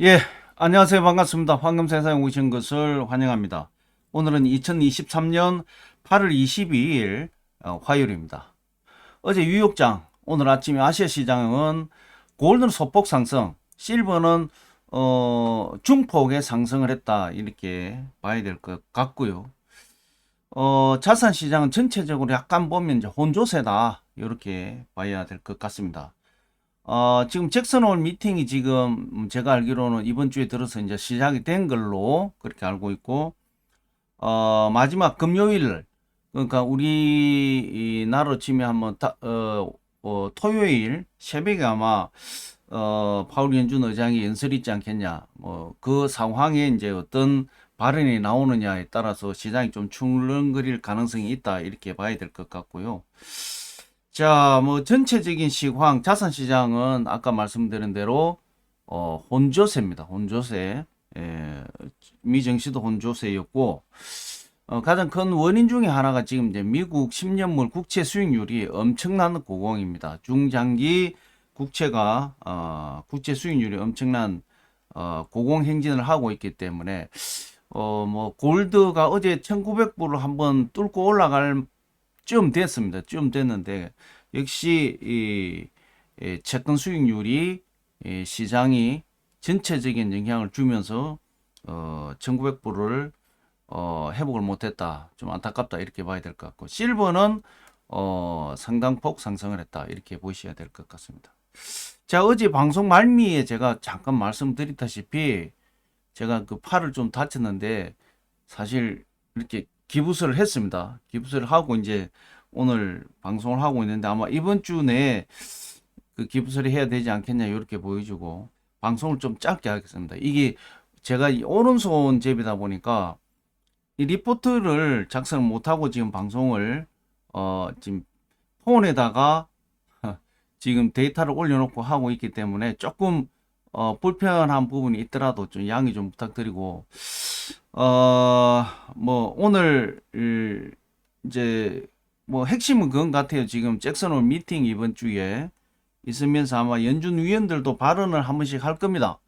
예, 안녕하세요. 반갑습니다. 황금 세상에 오신 것을 환영합니다. 오늘은 2023년 8월 22일 어, 화요일입니다. 어제 뉴욕장, 오늘 아침에 아시아 시장은 골드는 소폭 상승, 실버는 어, 중폭의 상승을 했다 이렇게 봐야 될 것 같고요. 어, 자산 시장은 전체적으로 약간 보면 이제 혼조세다 이렇게 봐야 될 것 같습니다. 어, 지금 잭슨 홀 미팅이 지금 제가 알기로는 이번 주에 들어서 이제 시작이 된 걸로 그렇게 알고 있고, 어, 마지막 금요일, 그러니까 우리 이 나라로 치면 한번 다, 어, 어, 토요일 새벽에 아마 어, 파울 연준 의장이 연설이 있지 않겠냐. 뭐 그 상황에 이제 어떤 발언이 나오느냐에 따라서 시장이 좀 출렁거릴 가능성이 있다 이렇게 봐야 될 것 같고요. 자, 뭐 전체적인 시황, 자산 시장은 아까 말씀드린 대로 어, 혼조세입니다. 혼조세. 예, 미증시도 혼조세였고 어, 가장 큰 원인 중에 하나가 지금 이제 미국 10년물 국채 수익률이 엄청난 고공입니다. 중장기 국채가 어, 국채 수익률이 엄청난 어, 고공 행진을 하고 있기 때문에 어, 뭐 골드가 어제 1900불을 한번 뚫고 올라갈 쯤 됐습니다. 쯤 됐는데 역시 이, 이 채권 수익률이 이 시장이 전체적인 영향을 주면서 어 1900불을 어 회복을 못했다. 좀 안타깝다 이렇게 봐야 될 것 같고 실버는 어 상당폭 상승을 했다 이렇게 보셔야 될 것 같습니다. 자 어제 방송 말미에 제가 잠깐 말씀드렸다시피 제가 그 팔을 좀 다쳤는데 사실 이렇게 기부스를 했습니다. 기부스를 하고 이제 오늘 방송을 하고 있는데 아마 이번 주 내에 그 기부스를 해야 되지 않겠냐 이렇게 보여주고 방송을 좀 짧게 하겠습니다. 이게 제가 이 오른손 제비다 보니까 이 리포트를 작성을 못하고 지금 방송을 어 지금 폰에다가 지금 데이터를 올려놓고 하고 있기 때문에 조금 어 불편한 부분이 있더라도 좀 양해 좀 부탁드리고 어, 뭐, 오늘, 일, 이제, 뭐, 핵심은 그건 같아요. 지금 잭슨홀 미팅 이번 주에 있으면서 아마 연준 위원들도 발언을 한 번씩 할 겁니다.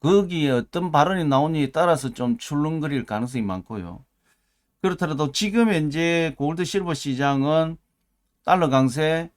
거기에 어떤 발언이 나오느냐에 따라서 좀 출렁거릴 가능성이 많고요. 그렇더라도 지금 현재 골드 실버 시장은 달러 강세,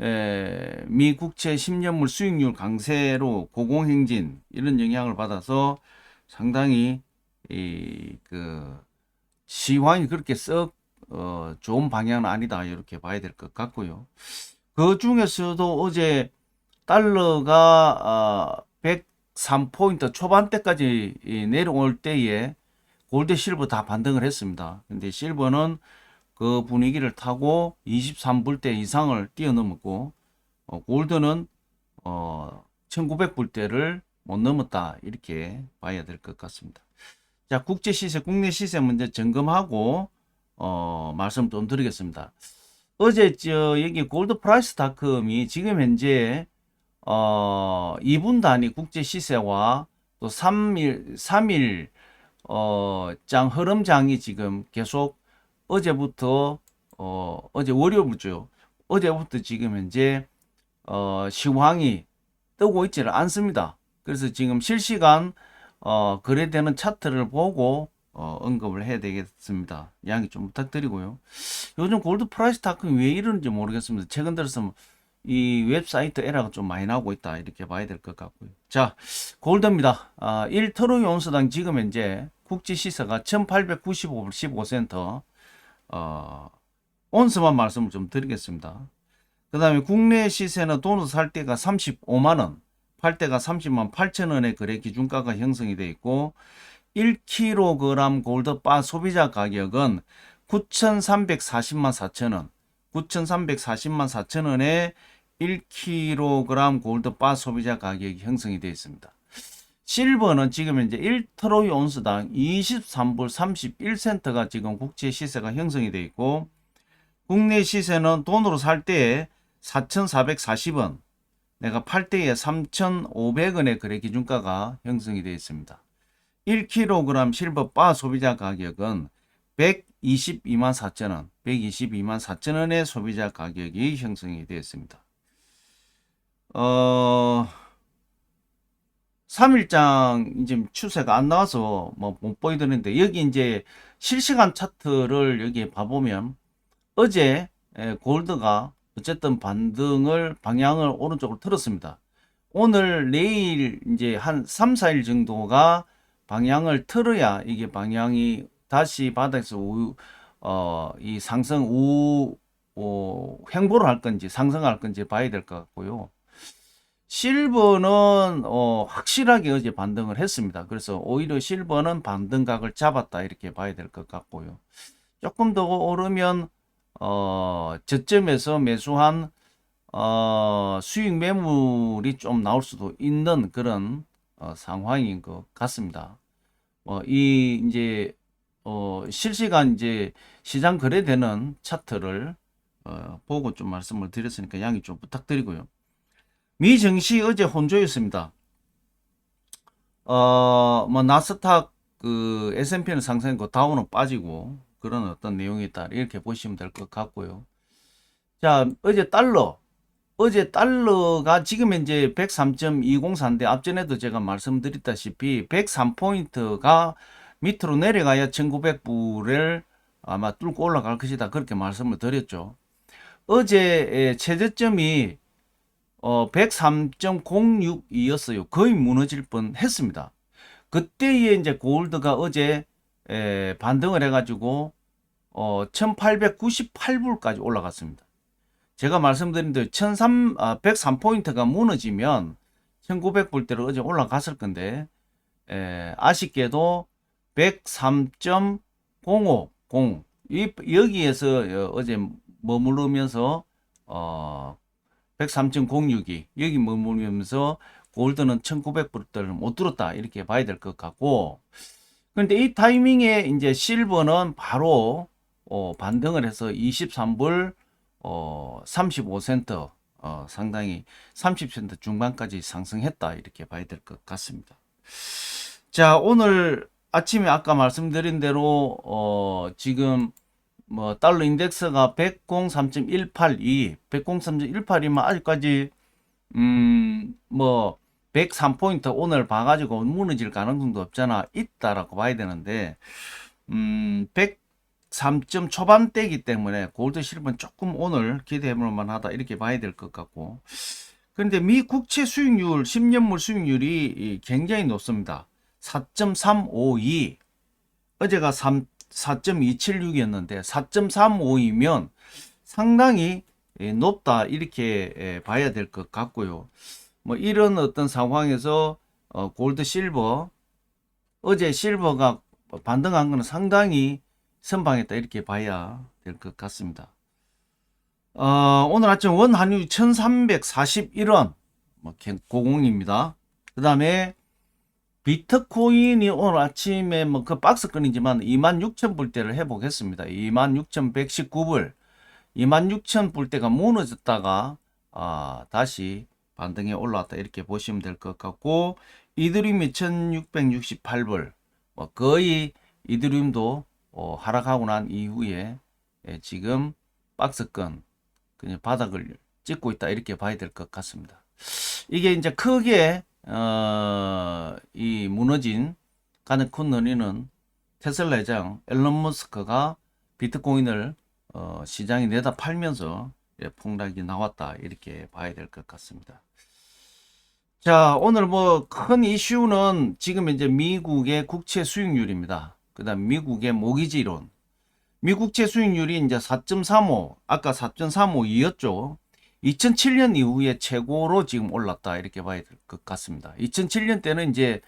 에, 미 국채 10년물 수익률 강세로 고공행진 이런 영향을 받아서 상당히 이 그 시황이 그렇게 썩 어, 좋은 방향은 아니다 이렇게 봐야 될 것 같고요. 그 중에서도 어제 달러가 어, 103포인트 초반대까지 이 내려올 때에 골드 실버 다 반등을 했습니다. 근데 실버는 그 분위기를 타고 23불대 이상을 뛰어넘었고 어, 골드는 어, 1900불대를 못 넘었다 이렇게 봐야 될 것 같습니다. 자, 국제 시세, 국내 시세 먼저 점검하고 어, 말씀 좀 드리겠습니다. 어제 저 여기 골드 프라이스닷컴이 지금 현재 어, 2분 단위 국제 시세와 또 3일 3일 어, 장 흐름장이 지금 계속 어제부터 어, 어제 월요일부터 어제부터 지금 현재 어, 시황이 뜨고 있지를 않습니다. 그래서 지금 실시간 어, 거래되는 차트를 보고 어, 언급을 해야 되겠습니다. 양해 좀 부탁드리고요. 요즘 골드 프라이스 타크이 왜 이러는지 모르겠습니다. 최근 들어서 이 웹사이트 에러가 좀 많이 나오고 있다 이렇게 봐야 될 것 같고요. 자, 골드입니다. 아, 1트로이 온수당 지금 현재 국제 시세가 1895불 15센터 어, 온수만 말씀을 좀 드리겠습니다. 그 다음에 국내 시세는 돈으로 살 때가 35만원, 팔 때가 30만 8천 원의 거래 기준가가 형성이 되어 있고 1kg 골드바 소비자 가격은 9,340만 4천 원, 9,340만 4천 원에 1kg 골드바 소비자 가격이 형성이 되어 있습니다. 실버는 지금 현재 1트로이 온스당 23불 31센트가 지금 국제 시세가 형성이 되어 있고 국내 시세는 돈으로 살때 4,440원, 내가 팔 때에 3,500원의 거래 기준가가 형성이 되어 있습니다. 1kg 실버 바 소비자 가격은 122만 4천원, 122만 4천원의 소비자 가격이 형성이 되어 있습니다. 어, 3일장 이제 추세가 안 나와서 뭐 못 보이드는데 여기 이제 실시간 차트를 여기 봐보면 어제 에, 골드가 어쨌든 반등을 방향을 오른쪽으로 틀었습니다. 오늘 내일 이제 한 3, 4일 정도가 방향을 틀어야 이게 방향이 다시 바닥에서 우, 어, 이 상승 우, 어, 횡보를 할 건지 상승할 건지 봐야 될 것 같고요. 실버는 어, 확실하게 어제 반등을 했습니다. 그래서 오히려 실버는 반등각을 잡았다 이렇게 봐야 될 것 같고요. 조금 더 오르면 어, 저점에서 매수한 어, 수익 매물이 좀 나올 수도 있는 그런 어, 상황인 것 같습니다. 어, 이 이제 어, 실시간 이제 시장 거래되는 차트를 어, 보고 좀 말씀을 드렸으니까 양해 좀 부탁드리고요. 미 증시 어제 혼조였습니다. 어, 뭐 나스닥 그 S&P는 상승했고 다우는 빠지고 그런 어떤 내용이다 이렇게 보시면 될 것 같고요. 자, 어제 달러 어제 달러가 지금 현재 103.204인데 앞전에도 제가 말씀드렸다시피 103포인트가 밑으로 내려가야 1900불을 아마 뚫고 올라갈 것이다. 그렇게 말씀을 드렸죠. 어제 최저점이 어 103.06이었어요. 거의 무너질 뻔 했습니다. 그때에 이제 골드가 어제 에, 반등을 해가지고 어 1898불까지 올라갔습니다. 제가 말씀드린 대로 1003, 아, 103포인트가 무너지면 1900불대로 어제 올라갔을 건데 에, 아쉽게도 103.050 이, 여기에서 어, 어제 머무르면서 어, 103.062 여기 머무르면서 골드는 1900불대를 못 들었다 이렇게 봐야 될 것 같고 그런데 이 타이밍에 이제 실버는 바로 어, 반등을 해서 23불 어, 35센트 어, 상당히 30센트 중반까지 상승했다 이렇게 봐야 될 것 같습니다. 자 오늘 아침에 아까 말씀드린 대로 어, 지금 뭐 달러 인덱스가 103.182, 103.182면 아직까지 음뭐 103포인트 오늘 봐가지고 무너질 가능성도 없잖아 있다라고 봐야 되는데 음 103점 초반대이기 때문에 골드 실버는 조금 오늘 기대해볼 만하다 이렇게 봐야 될 것 같고. 그런데 미 국채 수익률 10년물 수익률이 굉장히 높습니다. 4.352 어제가 3 4.276이었는데 4.35이면 상당히 예, 높다 이렇게 예, 봐야 될 것 같고요. 뭐 이런 어떤 상황에서 어, 골드 실버 어제 실버가 반등한 것은 상당히 선방했다 이렇게 봐야 될 것 같습니다. 어, 오늘 아침 원 한유 1341원 뭐 고공입니다. 그 다음에 비트코인이 오늘 아침에 뭐 그 박스권이지만 26,000불대를 해보겠습니다. 26,119불, 26,000불대가 무너졌다가 아, 다시 반등에 올라왔다 이렇게 보시면 될 것 같고 이드림이 1,668불, 뭐 거의 이드림도 어, 하락하고 난 이후에 예, 지금 박스권 그냥 바닥을 찍고 있다 이렇게 봐야 될 것 같습니다. 이게 이제 크게 어, 이 무너진 큰 원인은 테슬라 회장 앨런 머스크가 비트코인을 어, 시장에 내다 팔면서 예, 폭락이 나왔다 이렇게 봐야 될 것 같습니다. 자 오늘 뭐 큰 이슈는 지금 이제 미국의 국채 수익률입니다. 그다음 미국의 모기지론. 미국 채 수익률이 이제 4.35 아까 4.35이었죠. 2007년 이후에 최고로 지금 올랐다 이렇게 봐야 될 것 같습니다. 2007년 때는 이제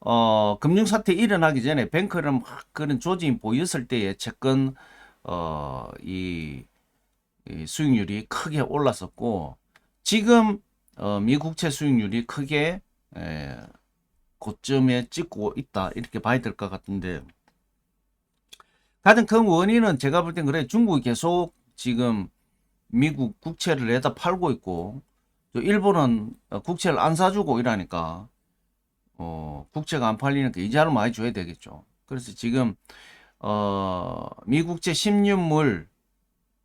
어, 금융 사태 일어나기 전에 뱅크를 막 그런 조짐이 보였을 때에 채권 어, 이, 이 수익률이 크게 올랐었고 지금 어, 미국채 수익률이 크게 에, 고점에 찍고 있다 이렇게 봐야 될 것 같은데 가장 큰 원인은 제가 볼 땐 그래. 중국이 계속 지금 미국 국채를 내다 팔고 있고 또 일본은 국채를 안 사주고 이러니까 어, 국채가 안 팔리니까 이자를 많이 줘야 되겠죠. 그래서 지금 어, 미국채 10년물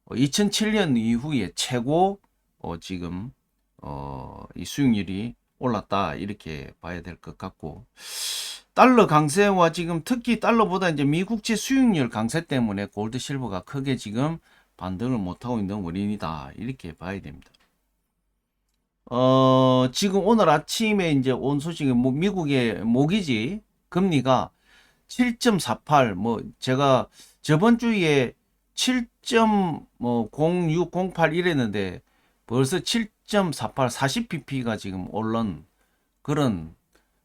2007년 이후에 최고 어, 지금 어, 이 수익률이 올랐다. 이렇게 봐야 될 것 같고 달러 강세와 지금 특히 달러보다 이제 미국채 수익률 강세 때문에 골드 실버가 크게 지금 반등을 못하고 있는 원인이다 이렇게 봐야 됩니다. 어 지금 오늘 아침에 이제 온 소식이 뭐 미국의 모기지 금리가 7.48 뭐 제가 저번 주에 7.0608 이랬는데 벌써 7.48 40pp가 지금 오른 그런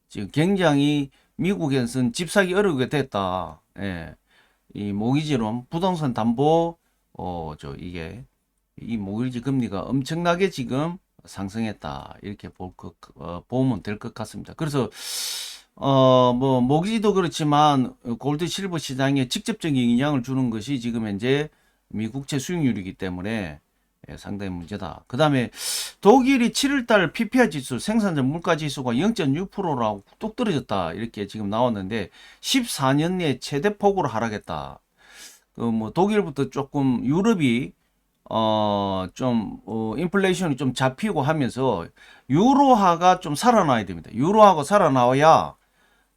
지금 굉장히 미국에서는 집 사기 어렵게 됐다. 예. 이 모기지론 부동산 담보 어 저 이게 이 모기지 금리가 엄청나게 지금 상승했다. 이렇게 볼 것, 어, 보면 될 것 같습니다. 그래서 어, 뭐, 모기지도 그렇지만, 골드 실버 시장에 직접적인 영향을 주는 것이 지금 현재 미국채 수익률이기 때문에 예, 상당히 문제다. 그 다음에 독일이 7월달 PPI 지수, 생산자 물가 지수가 0.6%라고 뚝 떨어졌다. 이렇게 지금 나왔는데, 14년 내 최대 폭으로 하락했다. 그 뭐, 독일부터 조금 유럽이 어, 좀, 어, 인플레이션이 좀 잡히고 하면서, 유로화가 좀 살아나야 됩니다. 유로화가 살아나와야,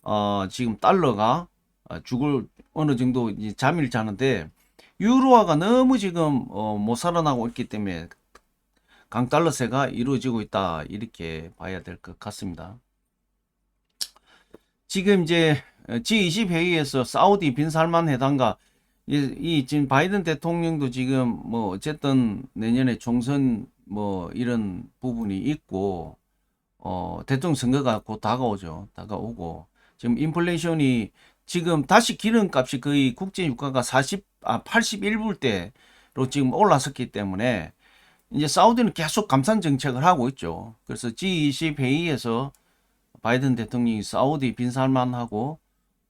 어, 지금 달러가 어, 죽을 어느 정도 이제 잠을 자는데 유로화가 너무 지금 어, 못 살아나고 있기 때문에 강달러세가 이루어지고 있다 이렇게 봐야 될 것 같습니다. 지금 이제 G20 회의에서 사우디 빈살만 회담과 이, 이 지금 바이든 대통령도 지금 뭐 어쨌든 내년에 총선 뭐 이런 부분이 있고 어 대통령 선거가 곧 다가오죠. 다가오고 지금 인플레이션이 지금 다시 기름값이 거의 국제 유가가 40, 아, 81불대로 지금 올라섰기 때문에 이제 사우디는 계속 감산 정책을 하고 있죠. 그래서 G20 회의에서 바이든 대통령이 사우디 빈살만하고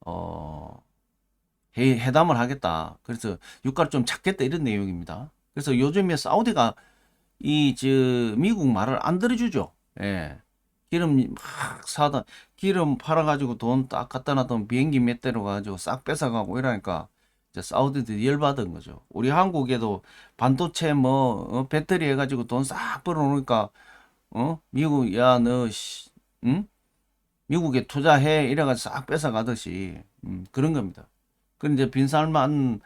어 회, 회담을 하겠다. 그래서 유가를 좀 잡겠다 이런 내용입니다. 그래서 요즘에 사우디가 이 저 미국 말을 안 들어주죠. 예. 기름 막 사다 기름 팔아가지고 돈 딱 갖다 놨던 비행기 몇 대로 가지고 싹 뺏어가고 이러니까 사우디들이 열받은 거죠. 우리 한국에도 반도체 뭐 어, 배터리 해가지고 돈 싹 벌어놓으니까 어 미국 야너 응? 미국에 투자해 이래가지고 싹 뺏어가듯이 음, 그런 겁니다. 그 이제 빈살만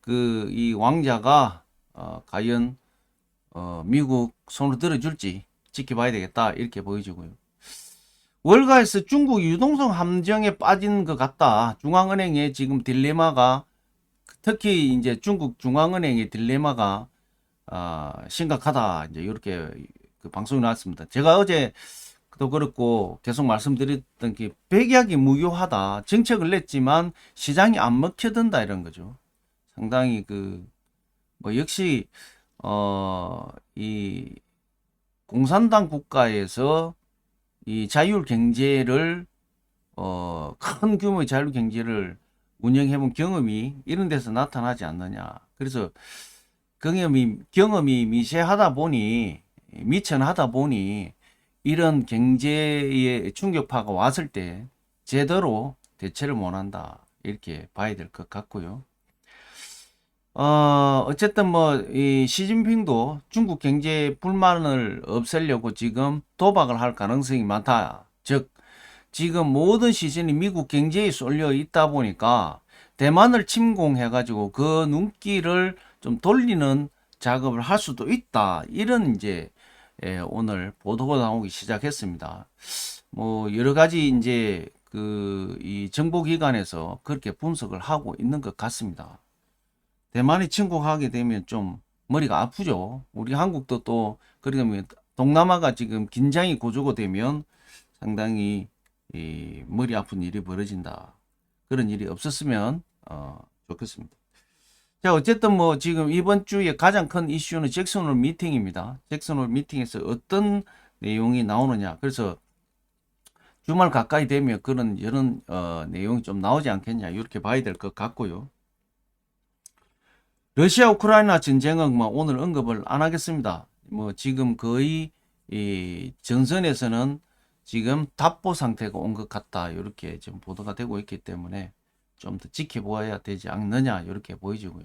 그 이 왕자가 어, 과연 어, 미국 손으로 들어줄지 지켜봐야 되겠다 이렇게 보여지고요. 월가에서 중국 유동성 함정에 빠진 것 같다. 중앙은행의 지금 딜레마가 특히 이제 중국 중앙은행의 딜레마가 어, 심각하다. 이제 이렇게 그 방송이 나왔습니다. 제가 어제 도 그렇고 계속 말씀드렸던 게 백약이 무효하다. 정책을 냈지만 시장이 안 먹혀든다 이런 거죠. 상당히 그 뭐 역시 어 이 공산당 국가에서 이 자율 경제를 어, 큰 규모의 자율 경제를 운영해 본 경험이 이런 데서 나타나지 않느냐. 그래서 경험이 경험이 미세하다 보니 미천하다 보니 이런 경제의 충격파가 왔을 때 제대로 대처를 못한다. 이렇게 봐야 될 것 같고요. 어, 어쨌든 뭐, 이 시진핑도 중국 경제 불만을 없애려고 지금 도박을 할 가능성이 많다. 즉, 지금 모든 시선이 미국 경제에 쏠려 있다 보니까 대만을 침공해 가지고 그 눈길을 좀 돌리는 작업을 할 수도 있다. 이런 이제 예, 오늘 보도가 나오기 시작했습니다. 뭐 여러 가지 이제 그 이 정보기관에서 그렇게 분석을 하고 있는 것 같습니다. 대만이 침공하게 되면 좀 머리가 아프죠. 우리 한국도 또 그러면 동남아가 지금 긴장이 고조가 되면 상당히 이 머리 아픈 일이 벌어진다. 그런 일이 없었으면 어, 좋겠습니다. 자 어쨌든 뭐 지금 이번 주에 가장 큰 이슈는 잭슨홀 미팅입니다. 잭슨홀 미팅에서 어떤 내용이 나오느냐. 그래서 주말 가까이 되면 그런 이런 어, 내용이 좀 나오지 않겠냐 이렇게 봐야 될 것 같고요. 러시아 우크라이나 전쟁은 뭐 오늘 언급을 안 하겠습니다. 뭐 지금 거의 이 전선에서는 지금 답보 상태가 온 것 같다 이렇게 지금 보도가 되고 있기 때문에 좀 더 지켜보아야 되지 않느냐 이렇게 보여지고요.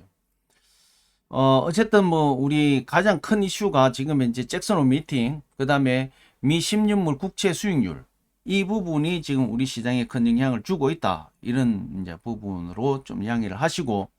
어 어쨌든 뭐 우리 가장 큰 이슈가 지금 현재 잭슨 홀 미팅 그 다음에 미 10년물 국채 수익률 이 부분이 지금 우리 시장에 큰 영향을 주고 있다. 이런 이제 부분으로 좀 이야기를 하시고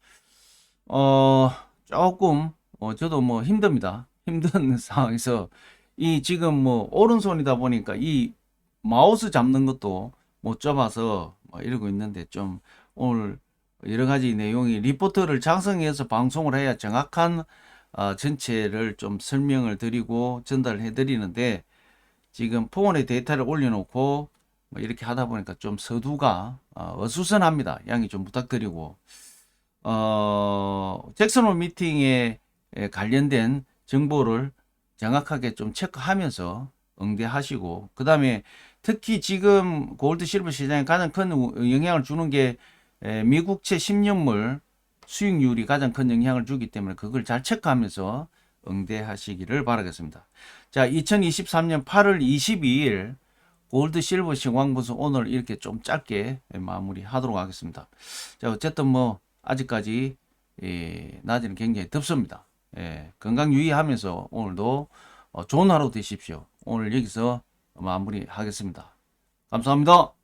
어 조금 어 저도 뭐 힘듭니다. 힘든 상황에서 이 지금 뭐 오른손이다 보니까 이 마우스 잡는 것도 못 잡아서 뭐 이러고 있는데 좀 오늘 여러 가지 내용이 리포트를 작성해서 방송을 해야 정확한 어, 전체를 좀 설명을 드리고 전달해 드리는데 지금 폰에 데이터를 올려놓고 뭐 이렇게 하다 보니까 좀 서두가 어, 어수선합니다. 양해 좀 부탁드리고 어, 잭슨홀 미팅에 에 관련된 정보를 정확하게 좀 체크하면서 응대하시고 그 다음에 특히 지금 골드 실버 시장에 가장 큰 우- 영향을 주는 게 에, 미국채 10년물 수익률이 가장 큰 영향을 주기 때문에 그걸 잘 체크하면서 응대하시기를 바라겠습니다. 자, 2023년 8월 22일 골드 실버 시황분수 오늘 이렇게 좀 짧게 마무리 하도록 하겠습니다. 자, 어쨌든 뭐 아직까지 예, 낮에는 굉장히 덥습니다. 예, 건강 유의하면서 오늘도 어, 좋은 하루 되십시오. 오늘 여기서 마무리하겠습니다. 감사합니다.